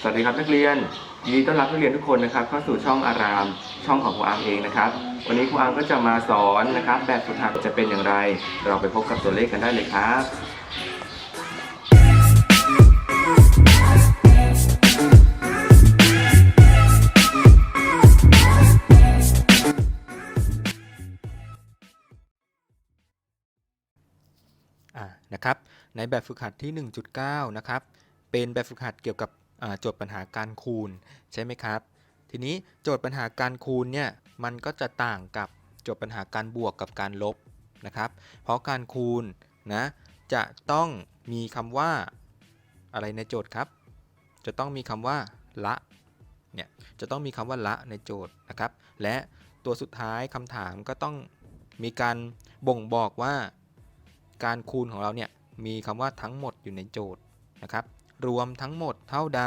สวัสดีครับนักเรียนยินดีต้อนรับนักเรียนทุกคนนะครับเข้าสู่ช่องอาราม ช่องของครูอาร์มเองนะครับ วันนี้ครูอาร์มก็จะมาสอนนะครับ แบบฝึกหัดจะเป็นอย่างไร เราไปพบกับตัวเลขกันได้เลยครับนะครับในแบบฝึกหัดที่ 1.9 นะครับ เป็นแบบฝึกหัดเกี่ยวกับ โจทย์ปัญหาการคูณใช่ไหมครับ ทีนี้โจทย์ปัญหาการคูณเนี่ยมันก็จะต่างกับโจทย์ปัญหาการบวกกับการลบนะครับ เพราะการคูณนะจะต้องมีคำว่าอะไรในโจทย์ครับ จะต้องมีคำว่าละเนี่ยจะต้องมีคำว่าละในโจทย์นะครับ และตัวสุดท้ายคำถามก็ต้องมีการบ่งบอกว่าการคูณของเราเนี่ยมีคำว่าทั้งหมดอยู่ในโจทย์นะครับ รวมทั้งหมดเท่าใด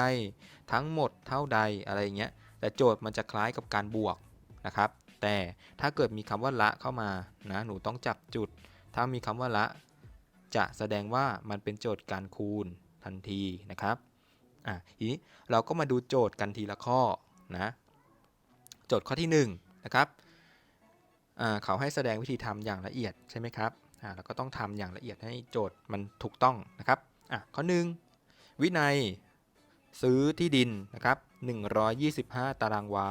ทั้งหมดเท่าใดอะไรเงี้ยแต่โจทย์มันจะคล้ายกับการบวกนะครับ แต่ถ้าเกิดมีคำว่าละเข้ามานะหนูต้องจับจุด ถ้ามีคำว่าละ จะแสดงว่ามันเป็นโจทย์การคูณทันทีนะครับอะทีนี้เราก็มาดูโจทย์กันทีละข้อนะโจทย์ข้อที่หนึ่งนะครับอ่าเขาให้แสดงวิธีทำอย่างละเอียดใช่ไหมครับอ่าเราก็ต้องทำอย่างละเอียดให้โจทย์มันถูกต้องนะครับอะข้อหนึ่ง วินัยซื้อที่ดินนะครับ125 ตารางวา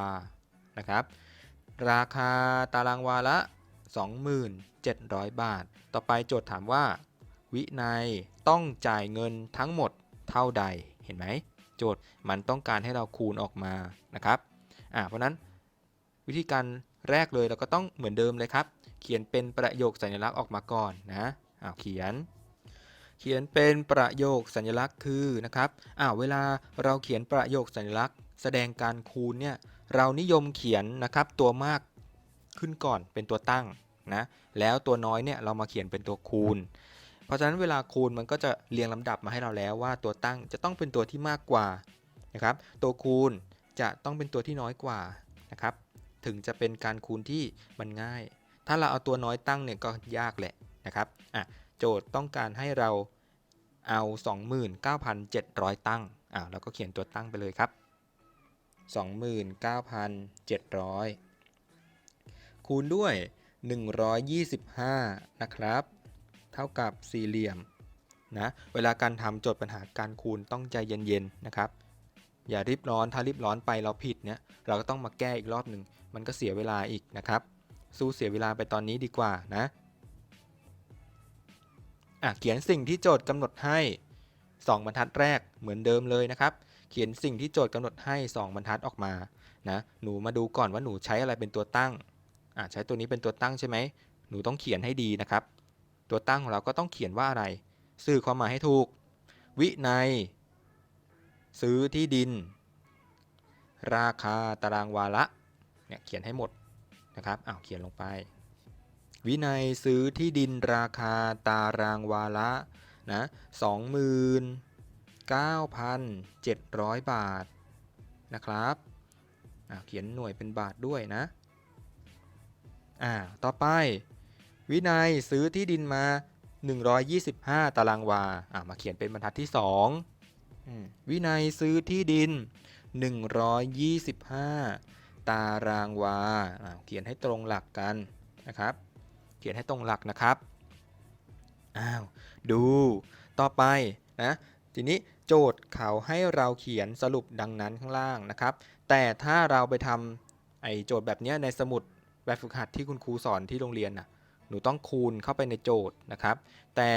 นะครับ ราคาตารางวาละ 2,700 บาท ต่อไปโจทย์ถามว่า วินัยต้องจ่ายเงินทั้งหมดเท่าใด เห็นไหม โจทย์มันต้องการให้เราคูณออกมานะครับ อ่า เพราะนั้นวิธีการแรกเลยเราก็ต้องเหมือนเดิมเลยครับ เขียนเป็นประโยคสัญลักษณ์ออกมาก่อนนะอ้าเขียน เขียนเป็นประโยคสัญลักษณ์คือนะครับอ้าวเวลาเราเขียนประโยคสัญลักษณ์ แสดงการคูณเนี่ยเรานิยมเขียนนะครับตัวมากขึ้นก่อนเป็นตัวตั้งนะแล้วตัวน้อยเนี่ยเรามาเขียนเป็นตัวคูณ เพราะฉะนั้นเวลาคูณมันก็จะเรียงลำดับมาให้เราแล้วว่าตัวตั้งจะต้องเป็นตัวที่มากกว่านะครับตัวคูณจะต้องเป็นตัวที่น้อยกว่านะครับถึงจะเป็นการคูณที่มันง่าย ถ้าเราเอาตัวน้อยตั้งเนี่ยก็ยากแหละนะครับอะ โจทย์ต้องการให้เราเอา 29,700 ตั้งอะเราก็เขียนตัวตั้งไปเลยครับ 29,700 คูณด้วย 125 นะครับ เท่ากับสี่เหลี่ยมนะเวลาการทำโจทย์ปัญหาการคูณต้องใจเย็นๆนะครับ อย่ารีบร้อนถ้ารีบร้อนไปเราผิดเนี่ยเราก็ต้องมาแก้อีกรอบหนึ่งมันก็เสียเวลาอีกนะครับ สู้เสียเวลาไปตอนนี้ดีกว่านะ อะเขียนสิ่งที่โจทย์กำหนดให้ 2 บรรทัดแรกเหมือนเดิมเลยนะครับ เขียนสิ่งที่โจทย์กำหนดให้ 2 บรรทัดออกมานะหนูมาดูก่อนว่าหนูใช้อะไรเป็นตัวตั้งอ่าใช้ตัวนี้เป็นตัวตั้งใช่ไหมหนูต้องเขียนให้ดีนะครับ ตัวตั้งของเราก็ต้องเขียนว่าอะไร สื่อความหมายให้ถูก วินัย ซื้อที่ดิน ราคาตารางวาละเนี่ยเขียนให้หมดนะครับอ้าวเขียนลงไป วินัยซื้อที่ดินราคาตารางวาละนะสองหมื่น9,700บาทนะครับอ่าเขียนหน่วยเป็นบาทด้วยนะอ่าต่อไป วินัยซื้อที่ดินมา 125 ตารางวาอ่ามาเขียนเป็นบรรทัดที่2อวินัยซื้อที่ดิน 125 ตารางวาอ่าเขียนให้ตรงหลักกันนะครับ เขียนให้ตรงหลักนะครับอ้าวดูต่อไปนะทีนี้โจทย์เขาให้เราเขียนสรุปดังนั้นข้างล่างนะครับ แต่ถ้าเราไปทำไอโจทย์แบบนี้ในสมุดแบบฝึกหัดที่คุณครูสอนที่โรงเรียนน่ะหนูต้องคูณเข้าไปในโจทย์นะครับ แต่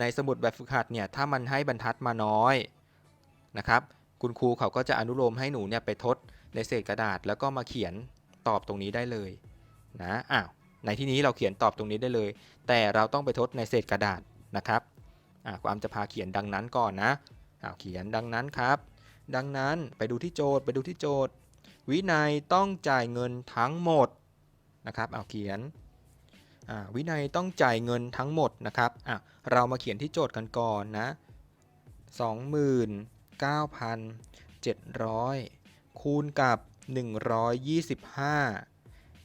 ในสมุดแบบฝึกหัดเนี่ยถ้ามันให้บรรทัดมาน้อยนะครับคุณครูเขาก็จะอนุโลมให้หนูเนี่ยไปทดในเศษกระดาษ แล้วก็มาเขียนตอบตรงนี้ได้เลยนะอ้าว ในที่นี้เราเขียนตอบตรงนี้ได้เลย แต่เราต้องไปทดในเศษกระดาษนะครับความจะพาเขียนดังนั้นก่อนนะเขียนดังนั้นครับ ดังนั้นไปดูที่โจทย์ไปดูที่โจทย์ วินัยต้องจ่ายเงินทั้งหมดนะครับเอาเขียนวินัยต้องจ่ายเงินทั้งหมดนะครับเรามาเขียนที่โจทย์กันก่อนนะ29,700 คูณกับ 125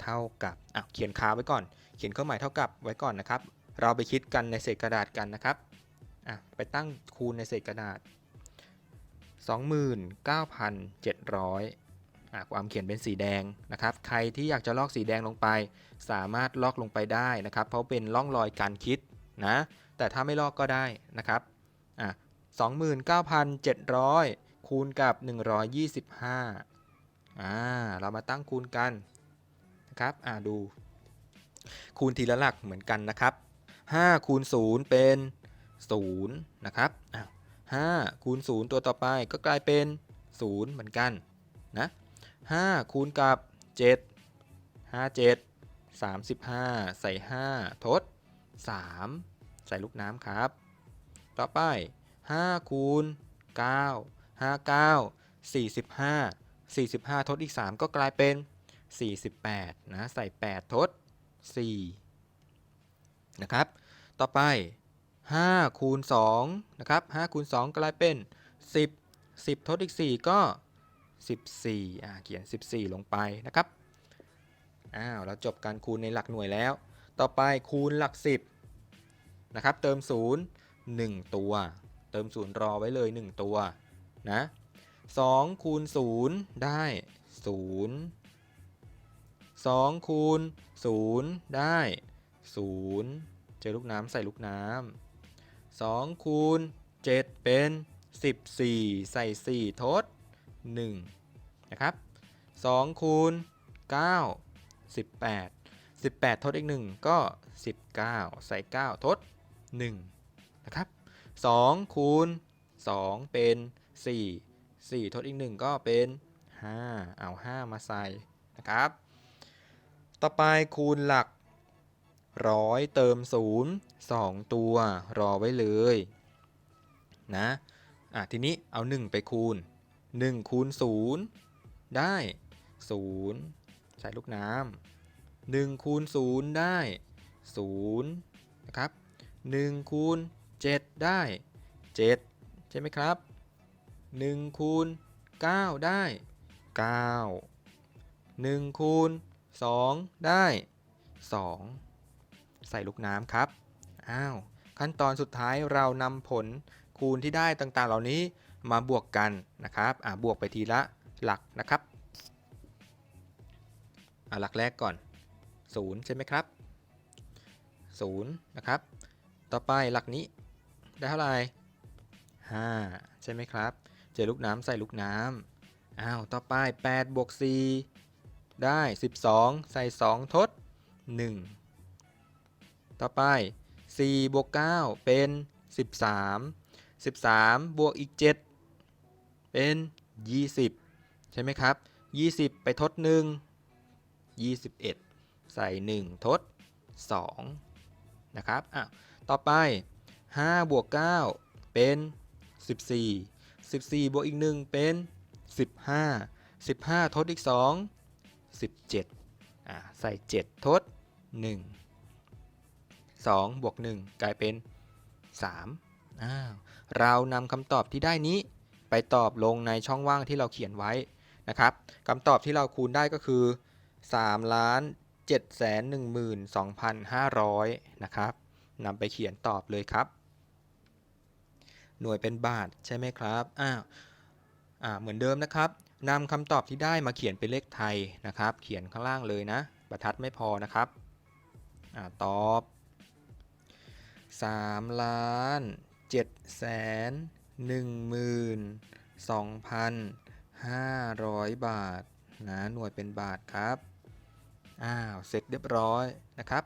เท่ากับอะเขียนคาไว้ก่อน เขียนเครื่องหมายเท่ากับไว้ก่อนนะครับ เราไปคิดกันในเศษกระดาษกันนะครับอะไปตั้งคูณในเศษกระดาษ 29,700อะความเขียนเป็นสีแดงนะครับ ใครที่อยากจะลอกสีแดงลงไป สามารถลอกลงไปได้นะครับ เพราะเป็นร่องรอยการคิดนะ แต่ถ้าไม่ลอกก็ได้นะครับอะ29,700 คูณกับ 125อ่าเรามาตั้งคูณกัน ครับอ่าดู คูณทีละหลักเหมือนกันนะครับ5คูณ0เป็น0นะครับอะ5คูณ0ตัวต่อไปก็กลายเป็น 0 เหมือนกันนะ5คูณกับ 7 5 7 35 ใส่ 5 ทด 3 ใส่ลูกน้ำครับ ต่อไป 5 คูณ 9 5 9 45 45 ทดอีก 3 ก็กลายเป็น 48 นะ ใส่ 8 ทด 4 นะครับ ต่อไป 5 คูณ 2 นะครับ 5 คูณ 2 กลายเป็น 10 10 ทดอีก 4 ก็ 14 อ่า เขียน 14 ลงไปนะครับ อ้าว เราจบการคูณในหลักหน่วยแล้ว ต่อไปคูณหลัก 10 นะครับ เติม 0 1 ตัว เติม 0 รอไว้เลย 1 ตัว นะ2คูณ 0 ได้ 0 2คูณ0ได้0เจอลูกน้ำใส่ลูกน้ำ2คูณ7เป็น 14 ใส่ 4 ทด 1 นะครับ2คูณ9 18 18 ทดอีก 1 ก็ 19 ใส่ 9 ทด 1 นะครับ2คูณ2 เป็น 4 4 ทดอีก 1 ก็เป็น 5 เอา 5 มาใส่นะครับ ต่อไปคูณหลักร้อยเติม 0 2 ตัวรอไว้เลยนะอะทีนี้เอา 1 ไปคูณ 1 คูณ 0 ได้ 0ใส่ลูกน้ำ1คูณ 0 ได้ 0 นะครับ 1 คูณ 7 ได้ 7 ใช่ไหมครับ 1 คูณ 9 ได้ 9 1 คูณ 2 ได้ 2 ใส่ลูกน้ำครับ อ้าว ขั้นตอนสุดท้ายเรานำผลคูณที่ได้ต่างๆ เหล่านี้มาบวกกันนะครับ อ่าบวกไปทีละหลักนะครับ อ่าหลักแรกก่อน 0 ใช่ไหมครับ 0 นะครับ ต่อไปหลักนี้ได้เท่าไหร่5ใช่ไหมครับ เจอลูกน้ำใส่ลูกน้ำอ้าว ต่อไป8บวก4 ได้ 12 ใส่ 2 ทด 1 ต่อไป 4 บวก 9 เป็น 13 13 บวกอีก 7 เป็น 20 ใช่ไหมครับ 20 ไปทด 1 21 ใส่ 1 ทด 2 นะครับอะต่อไป 5 บวก 9 เป็น 14 14 บวกอีก 1 เป็น 15 15 ทดอีก 2 17อะใส่ 7 ทด 1 2 บวก 1 กลายเป็น 3อ้าวเรานำคำตอบที่ได้นี้ไปตอบลงในช่องว่างที่เราเขียนไว้นะครับคำตอบที่เราคูณได้ก็คือ3ล้าน7 1 2 5 0 0 นะครับนำไปเขียนตอบเลยครับ หน่วยเป็นบาทใช่ไหมครับ อ้าว อ่า เหมือนเดิมนะครับ นำคำตอบที่ได้มาเขียนเป็นเลขไทยนะครับ เขียนข้างล่างเลยนะบรรทัดไม่พอนะครับอตอบ3ล้าน7แสน1หมื่น2,500 บาทนะหน่วยเป็นบาทครับ อ้าว เสร็จเรียบร้อยนะครับ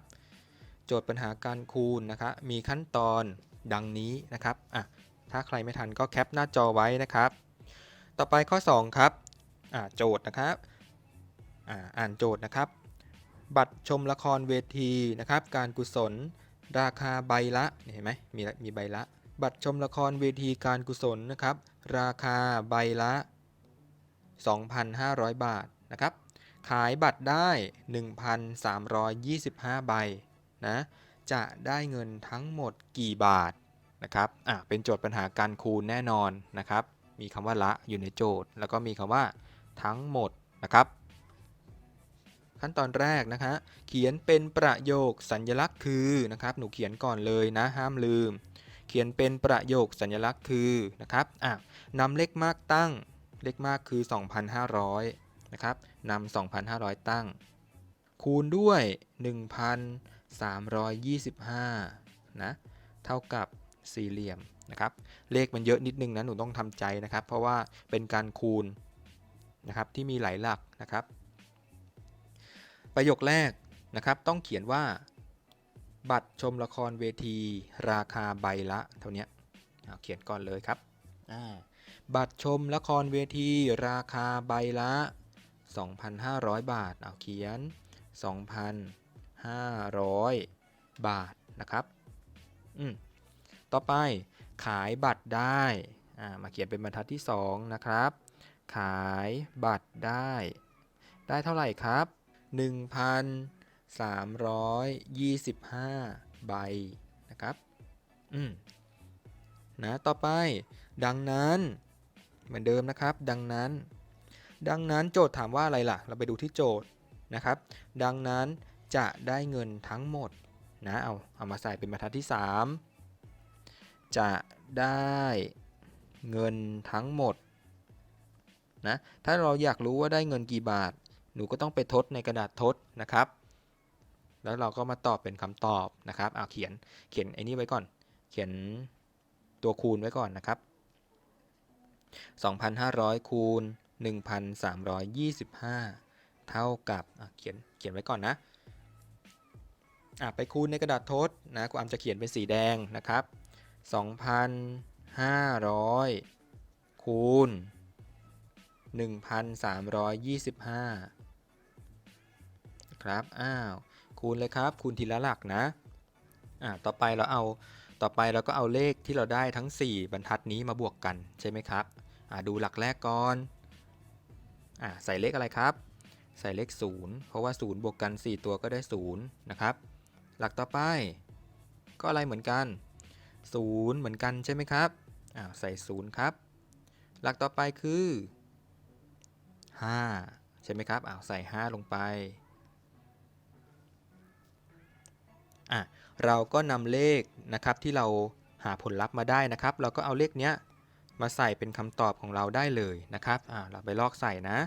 โจทย์ปัญหาการคูณนะครับมีขั้นตอนดังนี้นะครับอะถ้าใครไม่ทันก็แคปหน้าจอไว้นะครับ ต่อไปข้อ 2 ครับ โจทย์นะครับอ่าอ่านโจทย์นะครับ บัตรชมละครเวทีนะครับ การกุศล ราคาใบละเห็นไหมมีมีใบละ บัตรชมละครเวทีการกุศลนะครับ ราคาใบละ 2,500 บาทนะครับ ขายบัตรได้ 1,325 ใบนะจะได้เงินทั้งหมดกี่บาทนะครับ อะ เป็นโจทย์ปัญหาการคูณแน่นอนนะครับ มีคำว่าละอยู่ในโจทย์ แล้วก็มีคำว่า ทั้งหมดนะครับ ขั้นตอนแรกนะคะเขียนเป็นประโยคสัญลักษณ์คือนะครับหนูเขียนก่อนเลยนะห้ามลืม เขียนเป็นประโยคสัญลักษณ์คือนะครับอะนำเลขมากตั้งเลขมากคือ 2,500นะครับนำ2,500 ตั้ง คูณด้วย 1,325นะเท่ากับสี่เหลี่ยมนะครับ เลขมันเยอะนิดนึงนะ หนูต้องทำใจนะครับ เพราะว่าเป็นการคูณ นะครับที่มีหลายหลักนะครับ ประโยคแรกนะครับต้องเขียนว่า บัตรชมละครเวที ราคาใบละเท่านี้เอาเขียนก่อนเลยครับ บัตรชมละครเวที ราคาใบละ 2,500 บาทเอาเขียน 2,500 บาทนะครับอืมต่อไปขายบัตรได้อ่ามาเขียนเป็นบรรทัดที่ 2 นะครับ ขายบัตรได้ ได้เท่าไหร่ครับ 1,325 ใบนะครับ อืม นะ ต่อไป ดังนั้น เหมือนเดิมนะครับ ดังนั้น ดังนั้นโจทย์ถามว่าอะไรล่ะ เราไปดูที่โจทย์นะครับ ดังนั้นจะได้เงินทั้งหมดนะ เอา เอามาใส่เป็นบรรทัดที่ 3 จะได้เงินทั้งหมด นะถ้าเราอยากรู้ว่าได้เงินกี่บาท หนูก็ต้องไปทดในกระดาษทดนะครับ แล้วเราก็มาตอบเป็นคำตอบนะครับเอาเขียนเขียนไอ้นี่ไว้ก่อน เขียนตัวคูณไว้ก่อนนะครับ 2,500 คูณ 1,325 เท่ากับเขียนเขียนไว้ก่อนนะอะไปคูณในกระดาษทดนะครูอามจะเขียนเป็นสีแดงนะครับ 2,500 คูณ 1,325 ครับ อ้าว คูณเลยครับ คูณทีละหลักนะ อ่า ต่อไปเราเอา ต่อไปเราก็เอาเลขที่เราได้ทั้ง 4 บรรทัดนี้มาบวกกันใช่ไหมครับ อ่า ดูหลักแรกก่อน อ่า ใส่เลขอะไรครับ ใส่เลข 0 เพราะว่า 0 บวกกัน 4 ตัวก็ได้ 0 นะครับ หลักต่อไป ก็อะไรเหมือนกัน 0 เหมือนกันใช่ไหมครับ อ่า ใส่ 0 ครับ หลักต่อไปคือ 5 ใช่ไหมครับอ้าวใส่ 5 ลงไปอะเราก็นำเลขนะครับที่เราหาผลลัพธ์มาได้นะครับ เราก็เอาเลขเนี้ยมาใส่เป็นคำตอบของเราได้เลยนะครับอ่าเราไปลอกใส่นะ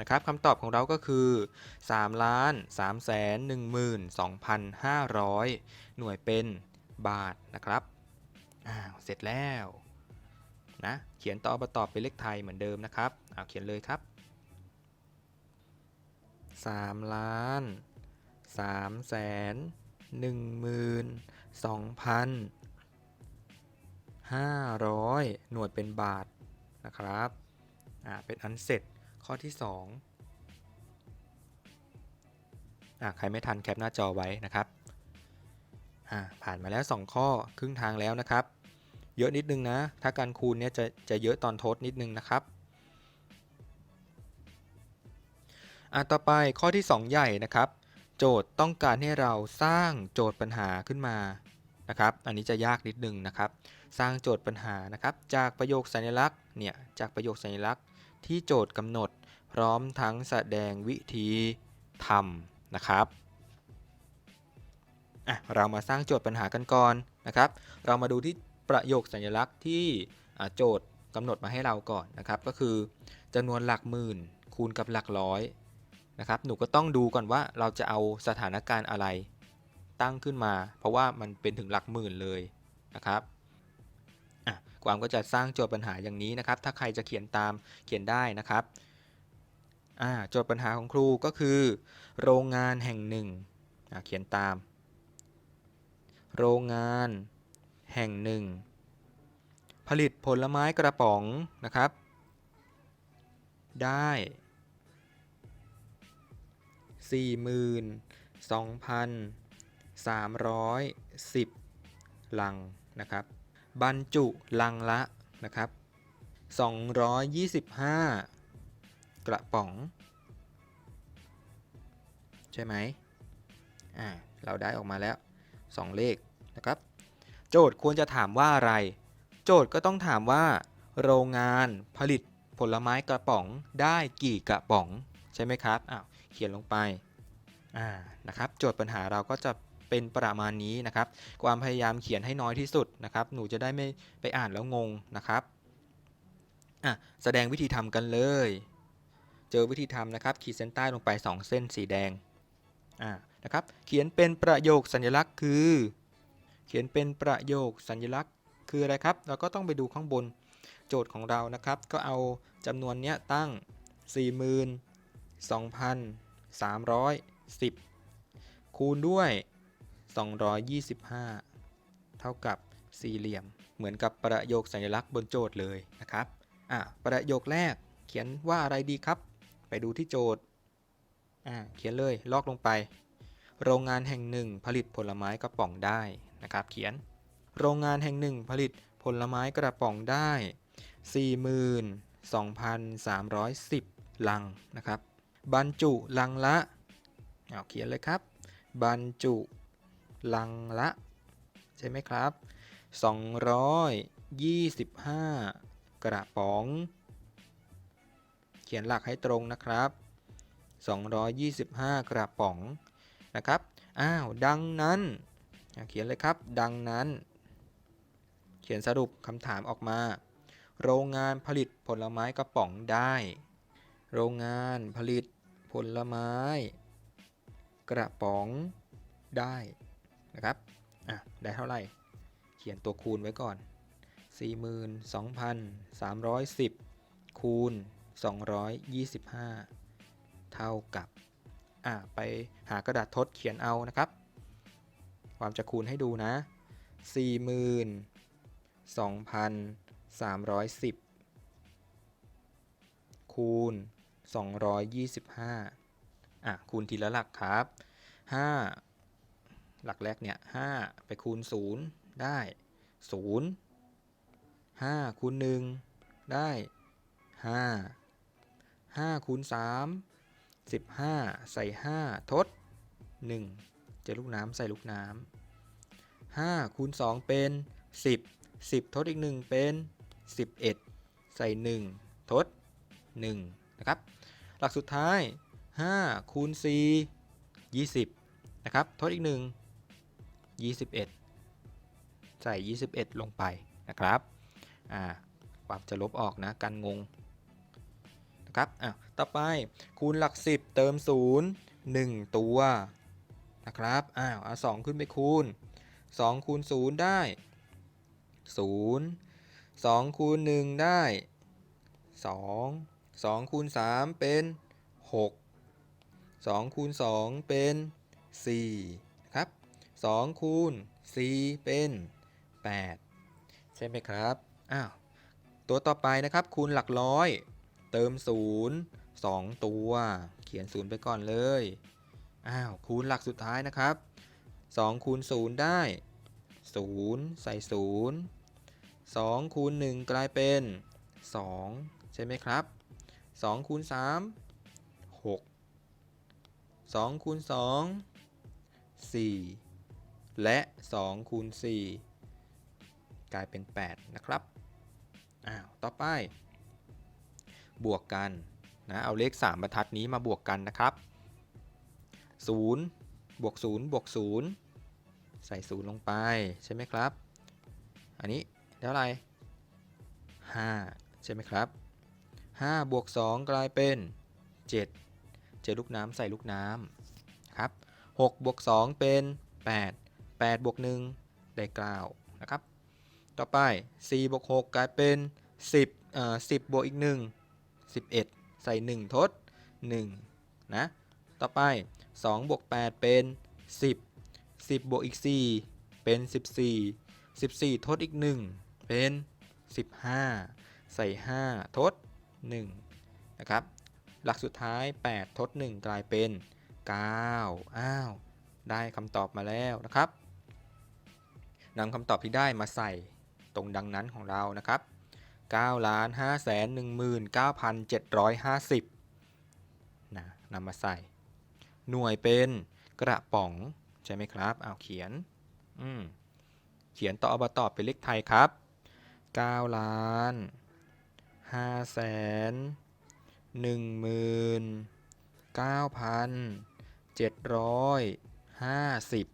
นะครับคำตอบของเราก็คือ3ล้าน3แสน12,500 หน่วยเป็นบาทนะครับอ้าวเสร็จแล้ว นะ เขียนต่อมาตอบเป็นเลขไทยเหมือนเดิมนะครับเอาเขียนเลยครับ 3 ล้าน3แสน12,500 หน่วยเป็นบาทนะครับอ่าเป็นอันเสร็จข้อที่ 2อ่าใครไม่ทันแคปหน้าจอไว้นะครับอ่าผ่านมาแล้ว 2 ข้อครึ่งทางแล้วนะครับ เยอะนิดนึงนะ ถ้าการคูณเนี่ยจะจะเยอะตอนทดนิดนึงนะครับอะต่อไปข้อที่ 2 ใหญ่นะครับ โจทย์ต้องการให้เราสร้างโจทย์ปัญหาขึ้นมานะครับ อันนี้จะยากนิดนึงนะครับ สร้างโจทย์ปัญหานะครับ จากประโยคสัญลักษณ์เนี่ยจากประโยคสัญลักษณ์ที่โจทย์กำหนด พร้อมทั้งแสดงวิธีทำนะครับอะเรามาสร้างโจทย์ปัญหากันก่อนนะครับ เรามาดูที่ ประโยคสัญลักษณ์ที่โจทย์กำหนดมาให้เราก่อนนะครับ ก็คือจำนวนหลักหมื่นคูณกับหลักร้อยนะครับ หนูก็ต้องดูก่อนว่าเราจะเอาสถานการณ์อะไรตั้งขึ้นมา เพราะว่ามันเป็นถึงหลักหมื่นเลยนะครับอะกวางก็จะสร้างโจทย์ปัญหาอย่างนี้นะครับ ถ้าใครจะเขียนตามเขียนได้นะครับโจทย์ปัญหาของครูก็คือ โรงงานแห่งหนึ่งเขียนตาม โรงงาน แห่งหนึ่ง ผลิตผลไม้กระป๋องนะครับ ได้ 42,310 ลังนะครับ บรรจุลังละนะครับ 225 กระป๋อง ใช่ไหมอ่าเราได้ออกมาแล้ว 2 เลขนะครับ โจทย์ควรจะถามว่าอะไร โจทย์ก็ต้องถามว่า โรงงานผลิตผลไม้กระป๋องได้กี่กระป๋อง ใช่ไหมครับอ้าวเขียนลงไปอ่านะครับ โจทย์ปัญหาเราก็จะเป็นประมาณนี้นะครับ ความพยายามเขียนให้น้อยที่สุดนะครับ หนูจะได้ไม่ไปอ่านแล้วงงนะครับอะแสดงวิธีทำกันเลย เจอวิธีทำนะครับ ขีดเส้นใต้ลงไป 2 เส้นสีแดงอ่านะครับ เขียนเป็นประโยคสัญลักษณ์คือ เขียนเป็นประโยคสัญลักษณ์ คืออะไรครับ เราก็ต้องไปดูข้างบนโจทย์ของเรานะครับ ก็เอาจำนวนเนี้ยตั้ง 42,310 คูณด้วย 225 เท่ากับสี่เหลี่ยม เหมือนกับประโยคสัญลักษณ์บนโจทย์เลยนะครับอะประโยคแรกเขียนว่าอะไรดีครับ ไปดูที่โจทย์อะเขียนเลยลอกลงไป โรงงานแห่งหนึ่งผลิตผลไม้กระป๋องได้ นะครับเขียน โรงงานแห่งหนึ่งผลิตผลไม้กระป๋องได้ 42,310 ลังนะครับ บรรจุลังละเอาเขียนเลยครับ บรรจุลังละ ใช่ไหมครับ 225 กระป๋อง เขียนหลักให้ตรงนะครับ 225 กระป๋องนะครับ อ้าว ดังนั้น เขียนเลยครับ ดังนั้น เขียนสรุปคำถามออกมา โรงงานผลิตผลไม้กระป๋องได้ โรงงานผลิตผลไม้ กระป๋องได้นะครับอะได้เท่าไหร่ เขียนตัวคูณไว้ก่อน 42,310 คูณ 225 เท่ากับอะไปหากระดาษทดเขียนเอานะครับ ความจะคูณให้ดูนะ 42,310 คูณ 225 อะ คูณทีละหลักครับ 5 หลักแรกเนี่ย 5 ไปคูณ 0 ได้ 0 5 คูณ 1 ได้ 5 5 คูณ 3 15 ใส่ 5 ทด 1 เจอลูกน้ำใส่ลูกน้ำ 5คูณ2เป็น 10 10 ทดอีก 1 เป็น 11 ใส่ 1 ทด 1 นะครับ หลักสุดท้าย 5 คูณ 4 20 นะครับ ทดอีก 1 21 ใส่ 21 ลงไปนะครับ อ่าปรับจะลบออกนะ กันงง นะครับ อะ ต่อไปคูณหลัก 10 เติม 0 1 ตัว นะครับ อ้าวเอา2ขึ้นไปคูณ 2คูณ0ได้ 0 2คูณ1ได้ 2 2คูณ3เป็น 6 2คูณ2เป็น4ครับ2คูณ4เป็น 8 ใช่ไหมครับ อ้าว ตัวต่อไปนะครับคูณหลักร้อย เติม 0 2 ตัว เขียน 0 ไปก่อนเลย อ้าว คูณหลักสุดท้ายนะครับ 2คูณ0ได้ 0 ใส่ 0 2คูณ1กลายเป็น 2 ใช่ไหมครับ2คูณ3 6 2คูณ2 4 และ2คูณ4กลายเป็น 8 นะครับ อ้าว ต่อไป บวกกันนะเอาเลข 3บรรทัดนี้มาบวกกันนะครับ 0 บวก 0 บวก 0 ใส่0ลงไปใช่ไหมครับ อันนี้เท่าไหร่5ใช่ไหมครับ5บวก2กลายเป็น7เจอลูกน้ำใส่ลูกน้ำครับ6บวก2เป็น 8 8บวก1ได้9นะครับ ต่อไป4บวก6กลายเป็น 10เอ่อ10บวกอีก 1 11 ใส่ 1 ทด 1 นะ ต่อไป2บวก8เป็น 10 10บวกอีก 4 เป็น 14 14 ทดอีก 1 เป็น 15 ใส่ 5 ทด 1 นะครับ หลักสุดท้าย 8 ทด 1 กลายเป็น 9 อ้าว ได้คำตอบมาแล้วนะครับนำคำตอบที่ได้มาใส่ตรงดังนั้นของเรานะครับ9ล้าน5แสน19,750นะนำมาใส่ หน่วยเป็นกระป๋อง ใช่ไหมครับเอาเขียนอืมเขียนต่ออบตอบเป็นเลขไทยครับ 9 ล้าน5แสนหนึ่งหมื่นเก้าพันเจ็ดร้อยห้าสิบ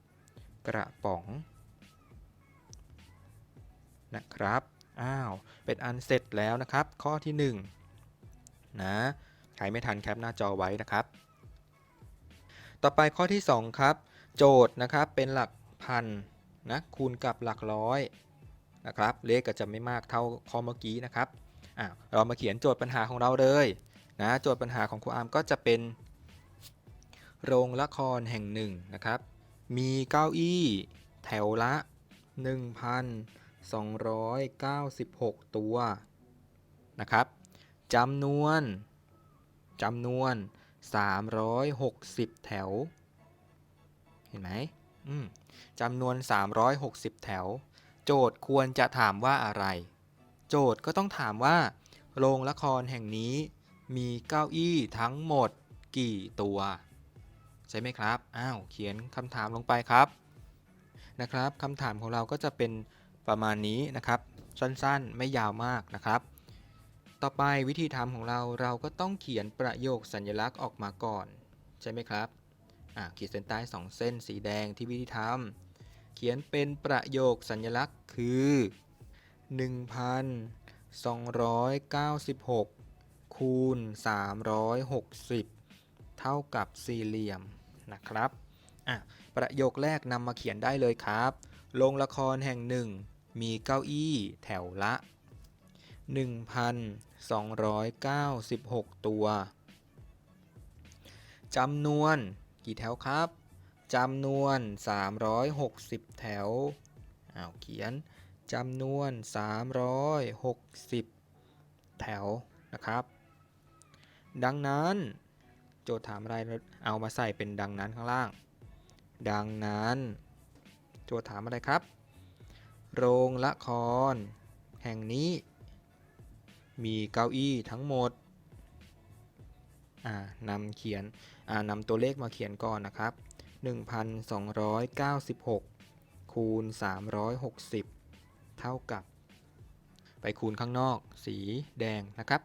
กระป๋อง นะครับ อ้าว เป็นอันเสร็จแล้วนะครับ ข้อที่ 1 นะ ใครไม่ทันแคปหน้าจอไว้นะครับ ต่อไปข้อที่ 2 ครับ โจทย์นะครับเป็นหลักพันนะคูณกับหลักร้อยนะครับเลขก็จะไม่มากเท่าข้อเมื่อกี้นะครับอ่าเรามาเขียนโจทย์ปัญหาของเราเลยนะโจทย์ปัญหาของครูอาร์มก็จะเป็น โรงละครแห่งหนึ่งนะครับ มีเก้าอี้แถวละ 1,296 ตัวนะครับจำนวนจำนวน 360 แถว เห็นไหมอืมจำนวน 360 แถว โจทย์ควรจะถามว่าอะไร โจทย์ก็ต้องถามว่า โรงละครแห่งนี้ มีเก้าอี้ทั้งหมดกี่ตัว ใช่ไหมครับ อ้าว เขียนคำถามลงไปครับ นะครับคำถามของเราก็จะเป็นประมาณนี้นะครับ สั้นๆ ไม่ยาวมากนะครับ ต่อไปวิธีทำของเราเราก็ต้องเขียนประโยคสัญลักษณ์ออกมาก่อน ใช่ไหมครับ อ่าขีดเส้นใต้ 2 เส้นสีแดงที่วิธีทำเขียนเป็นประโยคสัญลักษณ์คือ 1,296 คูณ 360 เท่ากับสี่เหลี่ยมนะครับอะประโยคแรกนำมาเขียนได้เลยครับโรงละครแห่งหนึ่ง มีเก้าอี้แถวละ 1,296 ตัวจำนวน กี่แถวครับจำนวน 360 แถวอ้าวเขียนจำนวน 360 แถวนะครับ ดังนั้นโจทย์ถามอะไรเอามาใส่เป็นดังนั้นข้างล่าง ดังนั้น โจทย์ถามอะไรครับ โรงละคร แห่งนี้ มีเก้าอี้ทั้งหมด นำเขียนอ่านำตัวเลขมาเขียนก่อนนะครับ 1,296 คูณ 360 เท่ากับ ไปคูณข้างนอก สีแดงนะครับ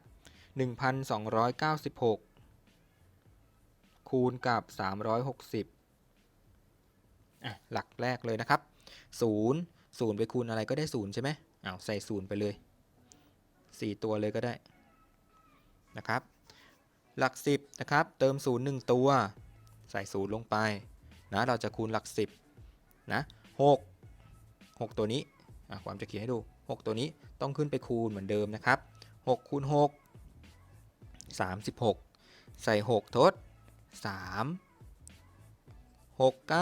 1,296 คูณกับ 360อะหลักแรกเลยนะครับ 0 0 ไปคูณอะไรก็ได้ 0 ใช่ไหมอ้าวใส่ 0 ไปเลย 4 ตัวเลยก็ได้นะครับ หลัก 10 นะครับ เติม 0 1 ตัว ใส่ 0 ลงไป นะ เราจะคูณหลัก 10 นะ 6 6 ตัวนี้ ความจะเขียนให้ดู 6 ตัวนี้ต้องขึ้นไปคูณเหมือนเดิมนะครับ 6 คูณ 6 36 ใส่ 6 ทด 3 6 9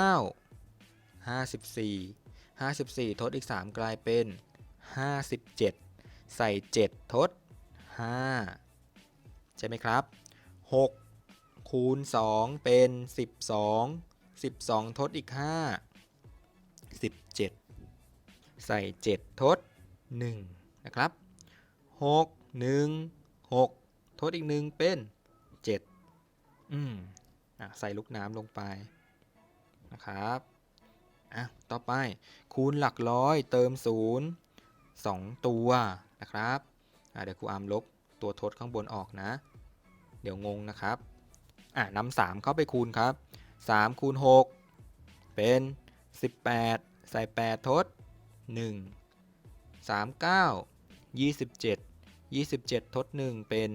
54 54 ทดอีก 3 กลายเป็น 57 ใส่ 7 ทด 5 ใช่ไหมครับ 6 คูณ 2 เป็น 12 12 ทดอีก 5 17 ใส่ 7 ทด 1 นะครับ 6 1 6 ทดอีก 1 เป็น 7 อืมอะใส่ลูกน้ำลงไปนะครับอะต่อไปคูณหลักร้อยเติม 0 2 ตัวนะครับอะเดี๋ยวครูอามลบตัวทดข้างบนออกนะ เดี๋ยวงงนะครับอะนำา3เข้าไปคูณครับ3คูณ6เป็น 18 ใส่ 8 ทด 1 3 9 27 27 ทด 1 เป็น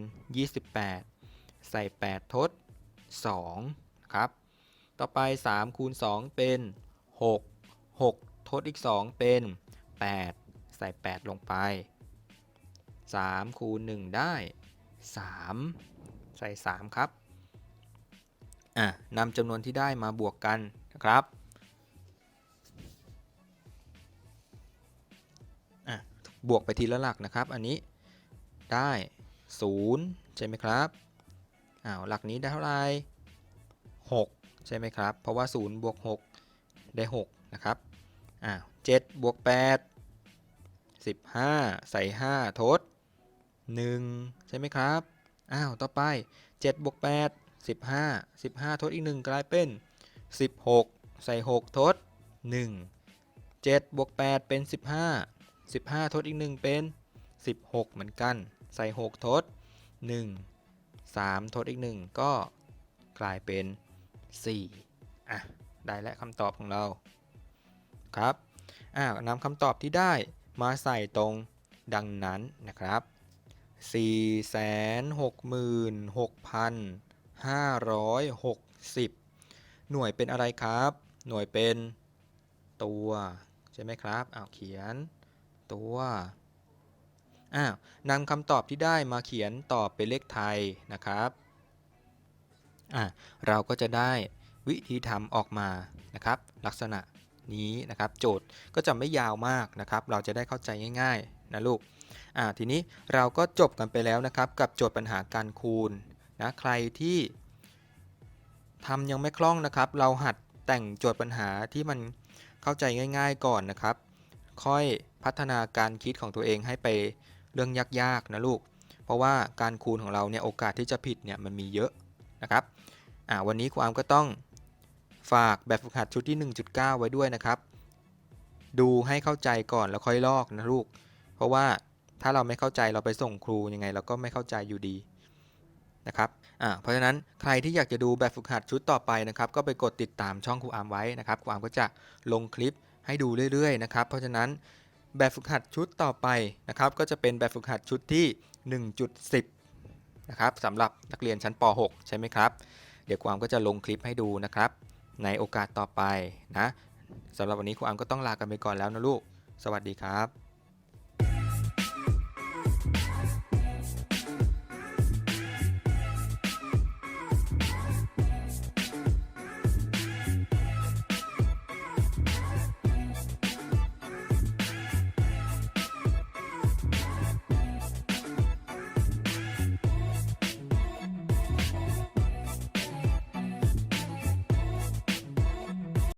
28 ใส่ 8 ทด 2 ครับ ต่อไป 3 คูณ 2 เป็น 6 6 ทดอีก 2 เป็น 8 ใส่ 8 ลงไป 3 คูณ 1 ได้ 3 ใส่ 3 ครับ อะนำจำนวนที่ได้มาบวกกันนะครับ อะ บวกไปทีละหลักนะครับ อันนี้ได้ 0 ใช่ไหมครับอ้าวหลักนี้ได้เท่าไหร่6ใช่ไหมครับ เพราะว่า 0 บวก 6 ได้ 6 นะครับอ้าว7บวก 8 15 ใส่ 5 ทด 1 ใช่ไหมครับ อ้าว ต่อไป7บวก8 15 15 ทดอีก 1 กลายเป็น 16 ใส่ 6 ทด 1 7บวก8เป็น 15 15 ทดอีก 1 เป็น 16 เหมือนกัน ใส่ 6 ทด 1 3 ทดอีก 1 ก็กลายเป็น 4 อะ ได้และคำตอบของเรา ครับ อ้าวนำคำตอบที่ได้มาใส่ตรงดังนั้นนะครับ 466,560หน่วยเป็นอะไรครับ หน่วยเป็นตัวใช่ไหมครับอ้าวเขียนตัวอ้าวนำคำตอบที่ได้มาเขียนตอบเป็นเลขไทยนะครับอ่าเราก็จะได้วิธีทำออกมานะครับ ลักษณะนี้นะครับ โจทย์ก็จะไม่ยาวมากนะครับ เราจะได้เข้าใจง่ายๆนะลูก อ่าทีนี้เราก็จบกันไปแล้วนะครับกับโจทย์ปัญหาการคูณนะใครที่ทำยังไม่คล่องนะครับ เราหัดแต่งโจทย์ปัญหาที่มันเข้าใจง่าย ๆ ก่อนนะครับ ค่อยพัฒนาการคิดของตัวเองให้ไปเรื่องยากๆนะลูก เพราะว่าการคูณของเราเนี่ยโอกาสที่จะผิดเนี่ยมันมีเยอะนะครับอ่าวันนี้ครูอามก็ต้องฝากแบบฝึกหัดชุดที่ 1.9 ไว้ด้วยนะครับ ดูให้เข้าใจก่อนแล้วค่อยลอกนะลูก เพราะว่า ถ้าเราไม่เข้าใจเราไปส่งครูยังไง เราก็ไม่เข้าใจอยู่ดีนะครับอ่าเพราะฉะนั้นใครที่อยากจะดูแบบฝึกหัดชุดต่อไปนะครับก็ไปกดติดตามช่องครูอามไว้นะครับครูอามก็จะลงคลิปให้ดูเรื่อยๆนะครับเพราะฉะนั้นแบบฝึกหัดชุดต่อไปนะครับก็จะเป็นแบบฝึกหัดชุดที่ 1.10นะครับสำหรับนักเรียนชั้นป .6 ใช่ไหมครับ เดี๋ยวครูอามก็จะลงคลิปให้ดูนะครับ ในโอกาสต่อไปนะสำหรับวันนี้ครูอามก็ต้องลากันไปก่อนแล้วนะลูก สวัสดีครับ